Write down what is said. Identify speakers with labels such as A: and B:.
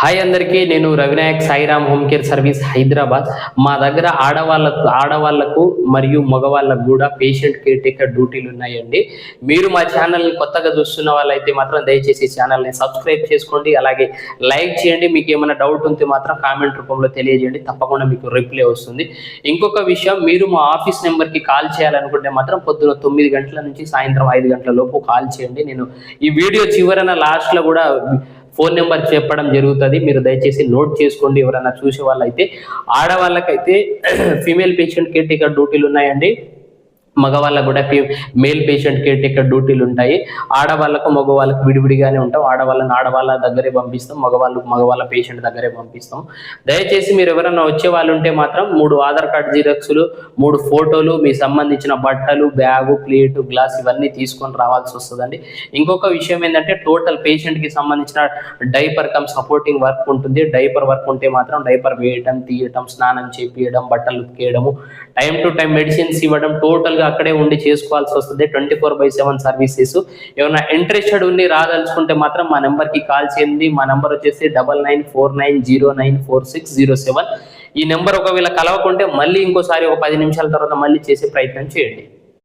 A: Hi అందరికీ నేను Ravinayak Sairam home care service Hyderabad. మా దగ్గర ఆడవాళ్ళకు ఆడవాళ్ళకు మరియు మగవాళ్ళకు కూడా పేషెంట్ కేర్ టేకర్ డ్యూటీలు ఉన్నాయండి. మీరు మా ఛానల్ని కొత్తగా చూస్తున్న వాళ్ళైతే మాత్రం దయచేసి ఛానల్ని సబ్స్క్రైబ్ చేసుకోండి. అలాగే లైక్ చేయండి. మీకు ఏమైనా డౌట్ ఉంటే మాత్రం కామెంట్ రూపంలో తెలియజేయండి. తప్పకుండా మీకు రిప్లై వస్తుంది. ఇంకొక విషయం మీరు మా ఆఫీస్ నెంబర్కి కాల్ చేయాలనుకుంటే మాత్రం పొద్దున తొమ్మిది గంటల నుంచి సాయంత్రం ఐదు గంటల లోపు కాల్ చేయండి. నేను ఈ వీడియో చివరన లాస్ట్లో కూడా ఫోన్ నెంబర్ చెప్పడం జరుగుతుంది. మీరు దయచేసి నోట్ చేసుకోండి. ఎవరైనా చూసే వాళ్ళైతే ఆడవాళ్ళకైతే ఫీమేల్ పేషెంట్ కేర్ టేకర్ డ్యూటీలు ఉన్నాయండి? మగవాళ్ళకు కూడా మేల్ పేషెంట్ కేర్ టేకర్ డ్యూటీలు ఉంటాయి. ఆడవాళ్ళకు మగవాళ్ళకు విడివిడిగానే ఉంటాం. ఆడవాళ్ళని ఆడవాళ్ళ దగ్గరే పంపిస్తాం. మగవాళ్ళు మగవాళ్ళ పేషెంట్ దగ్గరే పంపిస్తాం. దయచేసి మీరు ఎవరైనా వచ్చే వాళ్ళు ఉంటే మాత్రం మూడు ఆధార్ కార్డు జిరాక్స్లు మూడు ఫోటోలు మీ సంబంధించిన బట్టలు బ్యాగు ప్లేటు గ్లాస్ ఇవన్నీ తీసుకొని రావాల్సి వస్తుందండి. ఇంకొక విషయం ఏంటంటే టోటల్ పేషెంట్కి సంబంధించిన డైపర్ కమ్ సపోర్టింగ్ వర్క్ ఉంటుంది. డైపర్ వర్క్ ఉంటే మాత్రం డైపర్ వేయటం తీయటం స్నానం చేపియడం బట్టలు ఉతికేయడము టైం టు టైం మెడిసిన్స్ ఇవ్వడం టోటల్గా అక్కడే ఉండి చేసుకోవాల్సి వస్తుంది. Twenty four by seven services. ఏమైనా ఇంట్రెస్టెడ్ ఉండి రాదలుచుకుంటే మాత్రం మా నెంబర్కి కాల్ చేయండి. మా నెంబర్ వచ్చేసి double nine four nine zero nine four six zero seven. ఈ నెంబర్ ఒకవేళ కలవకుంటే మళ్ళీ ఇంకోసారి ఒక పది నిమిషాల తర్వాత మళ్ళీ చేసే ప్రయత్నం చేయండి.